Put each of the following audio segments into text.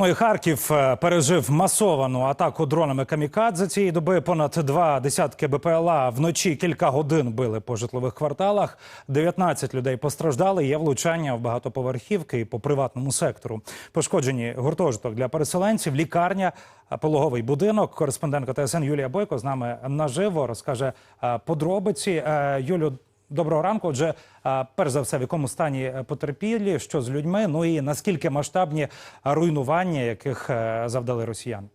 Ну і Харків е, пережив масовану атаку дронами камікадзе цієї доби. Понад два десятки БПЛА вночі кілька годин били по житлових кварталах. 19 людей постраждали. Є влучання в багатоповерхівки і по приватному сектору. Пошкоджені гуртожиток для переселенців, лікарня, е, пологовий будинок. Кореспондентка ТСН Юлія Бойко з нами наживо розкаже е, подробиці. Юлю, Доброго ранку. Отже, перш за все, в якому стані е, потерпілі, що з людьми, ну і наскільки масштабні руйнування, яких е, завдали росіяни?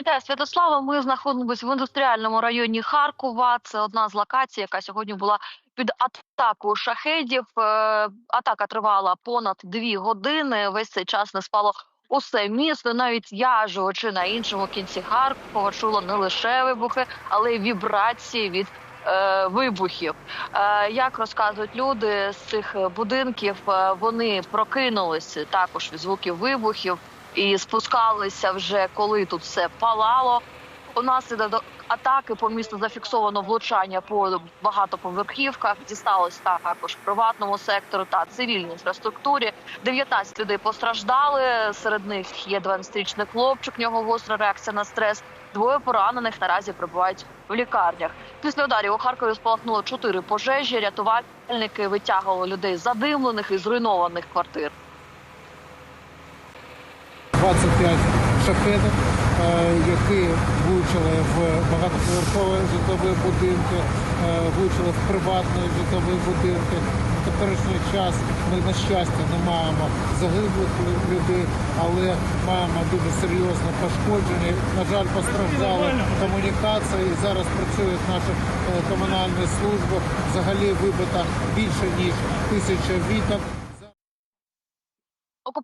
Вітаю, Святослава. Ми знаходимося в індустріальному районі Харкова. Це одна з локацій, яка сьогодні була під атакою шахедів. Е, Атака тривала понад дві години. Весь цей час не спало усе місто. Навіть я, живучи на іншому кінці Харкова, чула не лише вибухи, але й вібрації від е, вибухів. Е, як розказують люди з цих будинків, е, вони прокинулися також від звуків вибухів і спускалися вже коли тут все палало. Унаслідок атаки по місту зафіксовано влучання по багатоповерхівках. Дісталось також приватному сектору та цивільній інфраструктурі. 19 людей постраждали. Серед них є 12-річний хлопчик. В нього гостра реакція на стрес. Двоє поранених наразі перебувають в лікарнях. Після ударів у Харкові спалахнуло чотири пожежі. Рятувальники витягували людей з задимлених і зруйнованих квартир. 25 шахедів, е, які влучили в багатоповерхові житлові будинки, е, влучили в приватні житлові будинки. Теперішній час ми, на щастя, не маємо загиблих людей, але маємо дуже серйозне пошкодження. На жаль, постраждали комунікації. І зараз працюють наші е, комунальні служби. Взагалі вибито більше ніж тисяча вікон.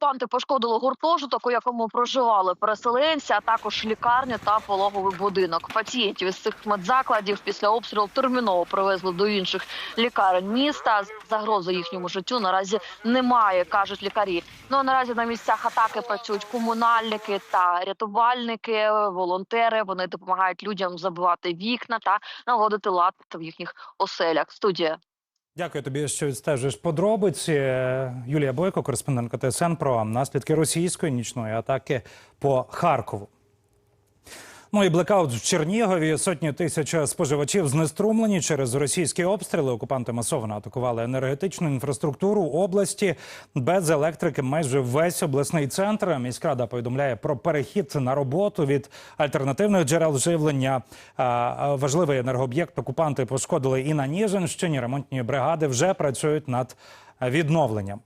Окупанти пошкодили гуртожиток, у якому проживали переселенці, а також лікарню та пологовий будинок. Пацієнтів із цих медзакладів після обстрілу терміново привезли до інших лікарень міста. Загрози їхньому життю наразі немає, кажуть лікарі. Ну а наразі на місцях атаки працюють комунальники та рятувальники, волонтери. Вони допомагають людям забивати вікна та наводити лад в їхніх оселях. Студія. Дякую тобі, що відстежуєш подробиці. Юлія Бойко, кореспондентка ТСН про наслідки російської нічної атаки по Харкову. Ну і блекаут в Чернігові. Сотні тисяч споживачів знеструмлені через російські обстріли. Окупанти масово атакували енергетичну інфраструктуру області без електрики. Майже весь обласний центр. Міськрада повідомляє про перехід на роботу від альтернативних джерел живлення. Важливий енергооб'єкт окупанти пошкодили і на Ніжинщині. Ремонтні бригади вже працюють над відновленням.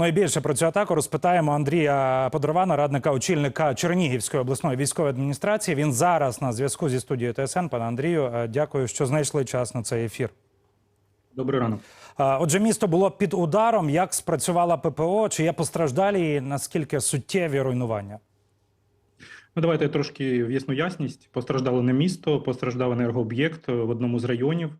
Ну і більше про цю атаку розпитаємо Андрія Подорована, радника очільника Чернігівської обласної військової адміністрації. Він зараз на зв'язку зі студією ТСН. Пане Андрію, е, дякую, що знайшли час на цей ефір. Добрий ранок. Е, Отже, місто було під ударом. Як спрацювала ППО? Чи є постраждалі? і Наскільки суттєві руйнування? Ну, давайте трошки в'ясну ясність. Постраждало не місто, постраждав енергооб'єкт в одному з районів.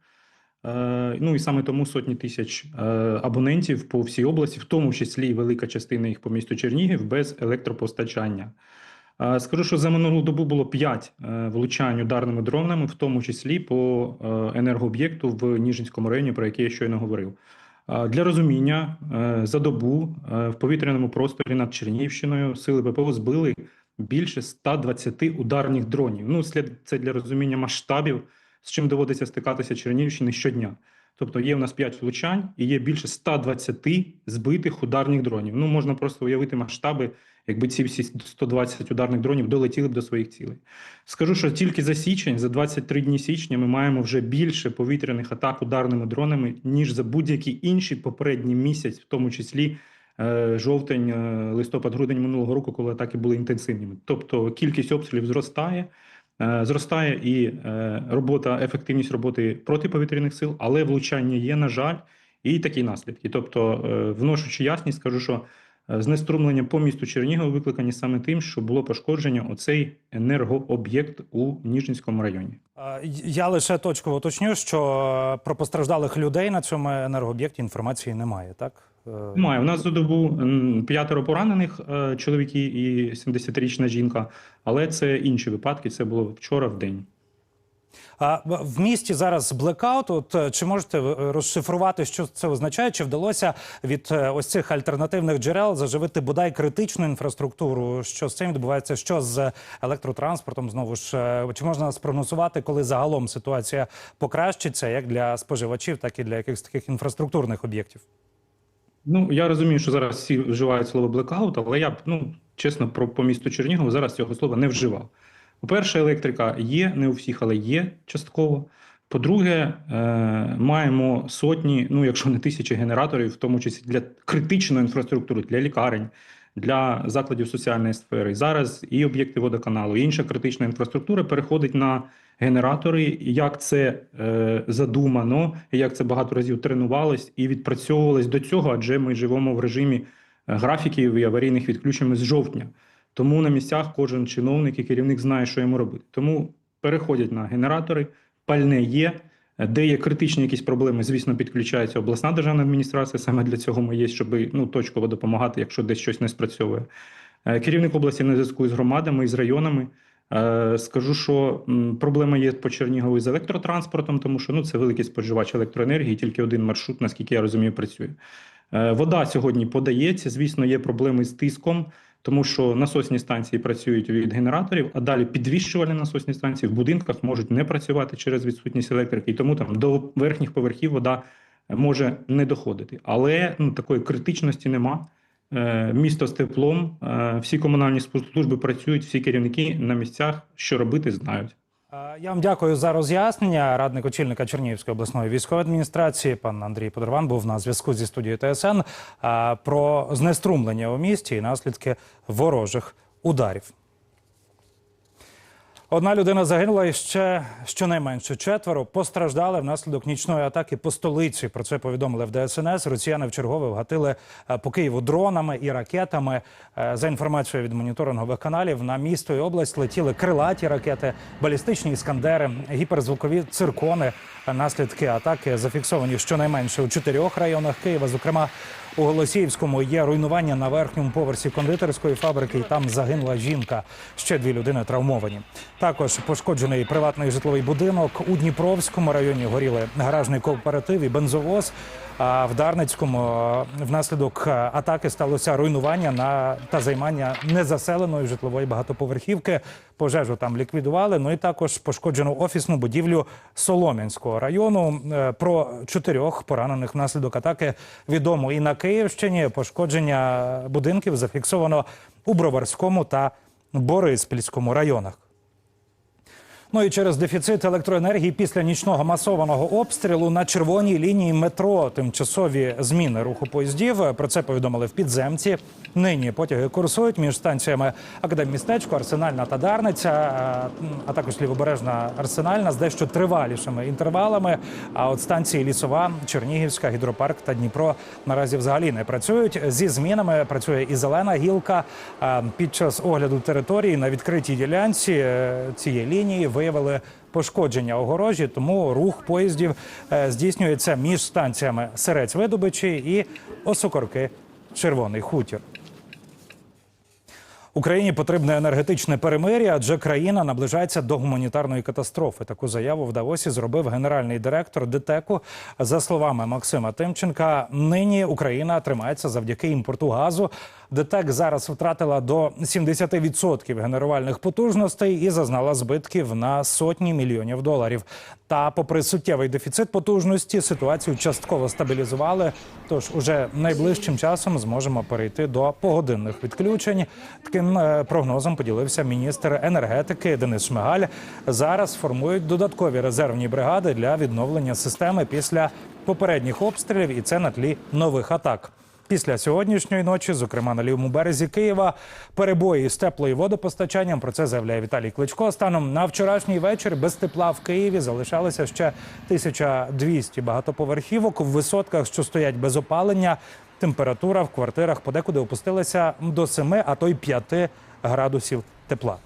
Е, Ну і саме тому сотні тисяч е, абонентів по всій області, в тому числі і велика частина їх по місту Чернігів, без електропостачання. Е, Скажу, що за минулу добу було 5 влучань ударними дронами, в тому числі по енергооб'єкту в Ніжинському районі, про який я щойно говорив. Для розуміння, за добу в повітряному просторі над Чернігівщиною сили ППО збили більше 120 ударних дронів. Ну, це для розуміння масштабів, з чим доводиться стикатися Чернігівщини щодня. Тобто є у нас 5 влучань і є більше 120 збитих ударних дронів. Ну, можна просто уявити масштаби, якби ці всі 120 ударних дронів долетіли б до своїх цілей. Скажу, що тільки за січень, за 23 дні січня, ми маємо вже більше повітряних атак ударними дронами, ніж за будь-який інший попередній місяць, в тому числі е, жовтень, е, листопад, грудень минулого року, коли атаки були інтенсивними. Тобто кількість обстрілів зростає. Е, Зростає і е, робота, ефективність роботи протиповітряних сил, але влучання є, на жаль, і такі наслідки. Тобто, е, вношуючи ясність, скажу, що знеструмлення по місту Чернігова викликані саме тим, що було пошкодження оцей енергооб'єкт у Ніжинському районі. Я лише точково уточню, що про постраждалих людей на цьому енергооб'єкті інформації немає. Так Немає. У нас за добу п'ятеро поранених е, чоловіки і 70-річна жінка, але це інші випадки. Це було вчора в день. А в- місті зараз блекаут. От е, чи можете розшифрувати, що це означає? Чи вдалося від е, ось цих альтернативних джерел заживити бодай критичну інфраструктуру? Що з цим відбувається? Що з електротранспортом? Знову ж е, чи можна спрогнозувати, коли загалом ситуація покращиться, як для споживачів, так і для якихось таких інфраструктурних об'єктів? Ну, я розумію, що зараз всі вживають слово блекаут, але я ну, чесно, про по місту Чернігова зараз цього слова не вживав. По-перше, електрика є, не у всіх, але є частково. По-друге, е, маємо сотні, ну якщо не тисячі генераторів, в тому числі для критичної інфраструктури, для лікарень, для закладів соціальної сфери. Зараз і об'єкти водоканалу, і інша критична інфраструктура переходить на генератори. Як це е, задумано, як це багато разів тренувалось і відпрацьовувалось до цього, адже ми живемо в режимі е, графіків і аварійних відключень з жовтня. Тому на місцях кожен чиновник і керівник знає, що йому робити. Тому переходять на генератори, пальне є. Де є критичні якісь проблеми, звісно, підключається обласна державна адміністрація. Саме для цього ми є, щоб ну, точково допомагати, якщо десь щось не спрацьовує. Е, Керівник області на зв'язку з громадами і з районами. Е, Скажу, що проблема є по Чернігову з електротранспортом, тому що ну, це великий споживач електроенергії, тільки один маршрут, наскільки я розумію, працює. Е, Вода сьогодні подається. Звісно, є проблеми з тиском, тому що насосні станції працюють від генераторів, а далі підвищувальні насосні станції в будинках можуть не працювати через відсутність електрики, і тому там до верхніх поверхів вода може не доходити. Але ну, такої критичності нема. Е, Місто з теплом, е, всі комунальні служби працюють, всі керівники на місцях, що робити, знають. Е, Я вам дякую за роз'яснення. Радник очільника Чернігівської обласної військової адміністрації, пан Андрій Подорван, був на зв'язку зі студією ТСН про знеструмлення у місті і наслідки ворожих ударів. Одна людина загинула і ще щонайменше четверо постраждали внаслідок нічної атаки по столиці. Про це повідомили в ДСНС. Росіяни вчергове вгатили е, по Києву дронами і ракетами. Е, За інформацією від моніторингових каналів на місто і область летіли крилаті ракети, балістичні іскандери, гіперзвукові циркони. Наслідки атаки зафіксовані щонайменше у чотирьох районах Києва. Зокрема, у Голосіївському є руйнування на верхньому поверсі кондитерської фабрики. і Там загинула жінка. Ще дві людини травмовані. Також пошкоджений приватний житловий будинок у Дніпровському районі. Горіли гаражний кооператив і бензовоз. А в Дарницькому е, внаслідок е, атаки сталося руйнування на та займання незаселеної житлової багатоповерхівки. Пожежу там ліквідували. Ну і також пошкоджену офісну будівлю Солом'янського району. Е, Про чотирьох поранених внаслідок атаки відомо і на Київщині. Пошкодження будинків зафіксовано у Броварському та Бориспільському районах. Ну і через дефіцит електроенергії після нічного масованого обстрілу на червоній лінії метро тимчасові зміни руху поїздів. Про це повідомили в підземці. Нині потяги курсують між станціями Академмістечко, Арсенальна та Дарниця, а- а також лівобережна Арсенальна з дещо тривалішими інтервалами. А от станції Лісова, Чернігівська, Гідропарк та Дніпро наразі взагалі не працюють. Зі змінами працює і зелена гілка. Під час огляду території на відкритій ділянці е, цієї лінії виявили пошкодження огорожі, тому рух поїздів е, здійснюється між станціями Серець Видобичі і Осокорки Червоний Хутір. Україні потрібне енергетичне перемир'я, адже країна наближається до гуманітарної катастрофи. Таку заяву в Давосі зробив генеральний директор ДТЕКу. За словами Максима Тимченка, нині Україна тримається завдяки імпорту газу. ДТЕК зараз втратила до 70% генерувальних потужностей і зазнала збитків на сотні мільйонів доларів. Та, попри суттєвий дефіцит потужності, ситуацію частково стабілізували. Тож уже найближчим часом зможемо перейти до погодинних відключень. Таким е, прогнозом поділився міністр енергетики Денис Шмигаль. Зараз формують додаткові резервні бригади для відновлення системи після попередніх обстрілів, і це на тлі нових атак. Після сьогоднішньої ночі, зокрема на лівому березі Києва, перебої з теплою водопостачанням. Про це заявляє Віталій Кличко. Станом на вчорашній вечір без тепла в Києві залишалося ще 1200 багатоповерхівок в висотках, що стоять без опалення. Температура в квартирах подекуди опустилася до 7, а то й 5 градусів тепла.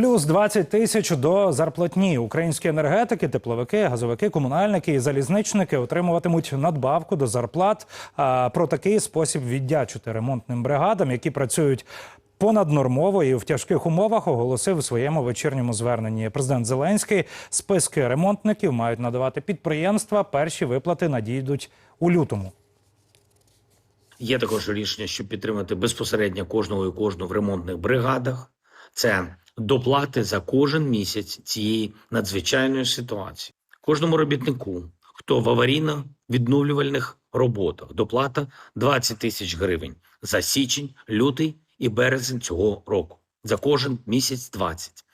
Плюс 20 тисяч до зарплатні. Українські енергетики, тепловики, газовики, комунальники і залізничники отримуватимуть надбавку до зарплат. А про такий спосіб віддячити ремонтним бригадам, які працюють понаднормово і в тяжких умовах оголосив у своєму вечірньому зверненні. Президент Зеленський списки ремонтників мають надавати підприємства. Перші виплати надійдуть у лютому. Є також рішення, щоб підтримати безпосередньо кожного і кожну в ремонтних бригадах. Це доплати за кожен місяць цієї надзвичайної ситуації. Кожному робітнику, хто в аварійно-відновлювальних роботах, доплата 20 тисяч гривень за січень, лютий і березень цього року. За кожен місяць 20.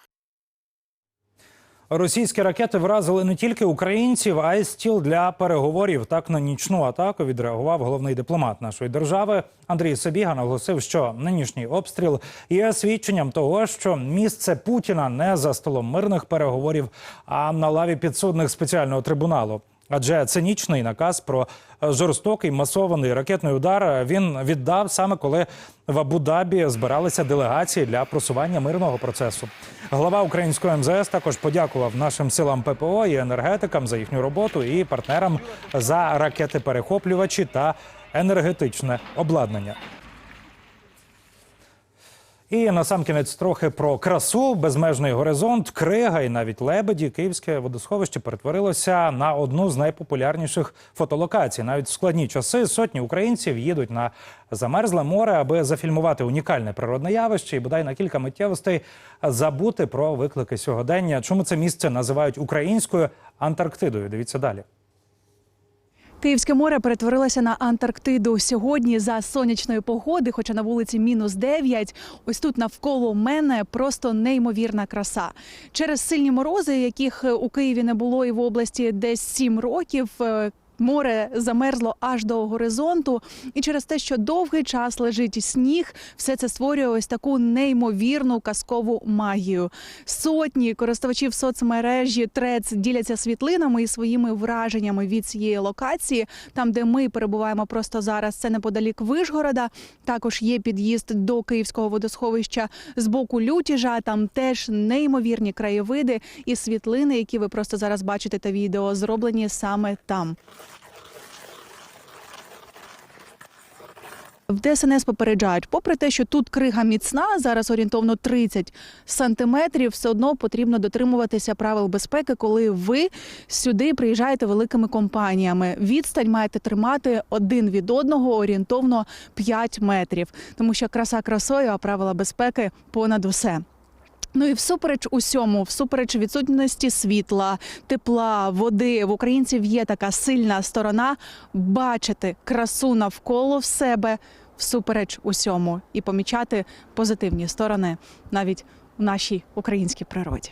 Російські ракети вразили не тільки українців, а й стіл для переговорів. Так на нічну атаку відреагував головний дипломат нашої держави Андрій Собіга. Наголосив, що нинішній обстріл є свідченням того, що місце Путіна не за столом мирних переговорів, а на лаві підсудних спеціального трибуналу. Адже цинічний наказ про жорстокий масований ракетний удар він віддав саме коли в Абу-Дабі збиралися делегації для просування мирного процесу. Глава української МЗС також подякував нашим силам ППО і енергетикам за їхню роботу і партнерам за ракети-перехоплювачі та енергетичне обладнання. І насамкінець трохи про красу, безмежний горизонт, крига і навіть лебеді. Київське водосховище перетворилося на одну з найпопулярніших фотолокацій. Навіть в складні часи сотні українців їдуть на замерзле море, аби зафільмувати унікальне природне явище і бодай на кілька миттєвостей забути про виклики сьогодення. Чому це місце називають українською Антарктидою? Дивіться далі. Київське море перетворилося на Антарктиду сьогодні за сонячної погоди, хоча на вулиці мінус 9. Ось тут навколо мене просто неймовірна краса. Через сильні морози, яких у Києві не було і в області десь 7 років. Море замерзло аж до горизонту, і через те, що довгий час лежить сніг, все це створює ось таку неймовірну казкову магію. Сотні користувачів соцмережі Трец діляться світлинами і своїми враженнями від цієї локації. Там, де ми перебуваємо просто зараз, це неподалік Вишгорода. Також є під'їзд до Київського водосховища з боку Лютіжа. Там теж неймовірні краєвиди і світлини, які ви просто зараз бачите та відео, зроблені саме там. В ДСНС попереджають, попри те, що тут крига міцна, зараз орієнтовно 30 сантиметрів, все одно потрібно дотримуватися правил безпеки, коли ви сюди приїжджаєте великими компаніями. Відстань маєте тримати один від одного орієнтовно 5 метрів, тому що краса красою, а правила безпеки понад усе. Ну і всупереч усьому, всупереч відсутності світла, тепла, води в українців є така сильна сторона бачити красу навколо в себе всупереч усьому і помічати позитивні сторони навіть у нашій українській природі.